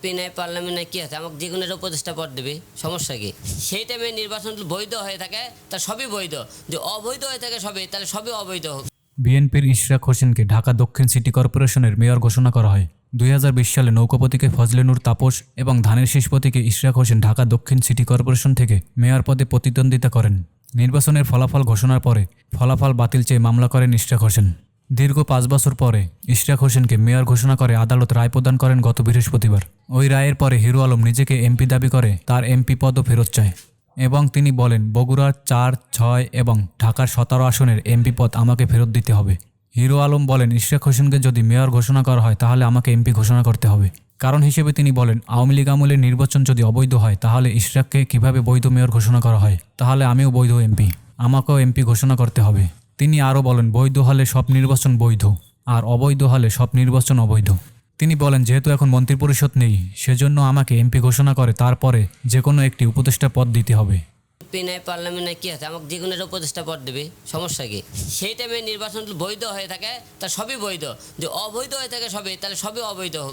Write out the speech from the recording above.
MP নেয় পার্লামেন্টে কি আছে? আমাকে যে কোনো একটা উপদেষ্টা পদ দেবে, সমস্যা কি? সেই টাইমে নির্বাচন বৈধ হয়ে থাকে, তা সবই বৈধ। যে অবৈধ হয়ে থাকে সবই, তাহলে সবই অবৈধ হোক। বিএনপির ইশরাক হোসেনকে ঢাকা দক্ষিণ সিটি কর্পোরেশনের মেয়র ঘোষণা করা হয়। দুই হাজার বিশ সালে নৌকাপতিকে ফজলেনুর তাপস এবং ধানের শীষ প্রতীকে ইশরাক হোসেন ঢাকা দক্ষিণ সিটি কর্পোরেশন থেকে মেয়র পদে প্রতিদ্বন্দ্বিতা করেন। নির্বাচনের ফলাফল ঘোষণার পরে ফলাফল বাতিল চেয়ে মামলা করেন ইশরাক হোসেন। দীর্ঘ পাঁচ বছর পরে ইশরাক হোসেনকে মেয়র ঘোষণা করে আদালত রায় প্রদান করেন গত বৃহস্পতিবার। ওই রায়ের পরে হিরো আলম নিজেকে এমপি দাবি করে তার এমপি পদও ফেরত চায় এবং তিনি বলেন বগুড়ার চার, ছয় এবং ঢাকার সতেরো আসনের এমপি পদ আমাকে ফেরত দিতে হবে। হিরো আলম বলেন, ইশরাক হোসেনকে যদি মেয়র ঘোষণা করা হয় তাহলে আমাকে এমপি ঘোষণা করতে হবে। কারণ হিসেবে তিনি বলেন, আওয়ামী লীগ আমলের নির্বাচন যদি অবৈধ হয় তাহলে ইশরাককে কীভাবে বৈধ মেয়র ঘোষণা করা হয়? তাহলে আমিও বৈধ এমপি। আমাকেও এমপি ঘোষণা করতে হবে। তিনি আরও বলেন, বৈধ হলে সব নির্বাচন বৈধ, আর অবৈধ হলে সব নির্বাচন অবৈধ। তিনি বলেন, যেহেতু এখন মন্ত্রিপরিষদ নেই, সেজন্য আমাকে এমপি ঘোষণা করে, তারপরে যে কোনো একটি উপদেষ্টা পদ দিতে হবে। এমপি নেয় পার্লামেন্টে কি আছে? আমাকে যে কোনো উপদেষ্টা পদ দেবে, সমস্যা কি? সেই টাইমে নির্বাচন বৈধ হয়ে থাকে, তা সবই বৈধ। যে অবৈধ হয়ে থাকে সবই, তাহলে সবই অবৈধ হোক।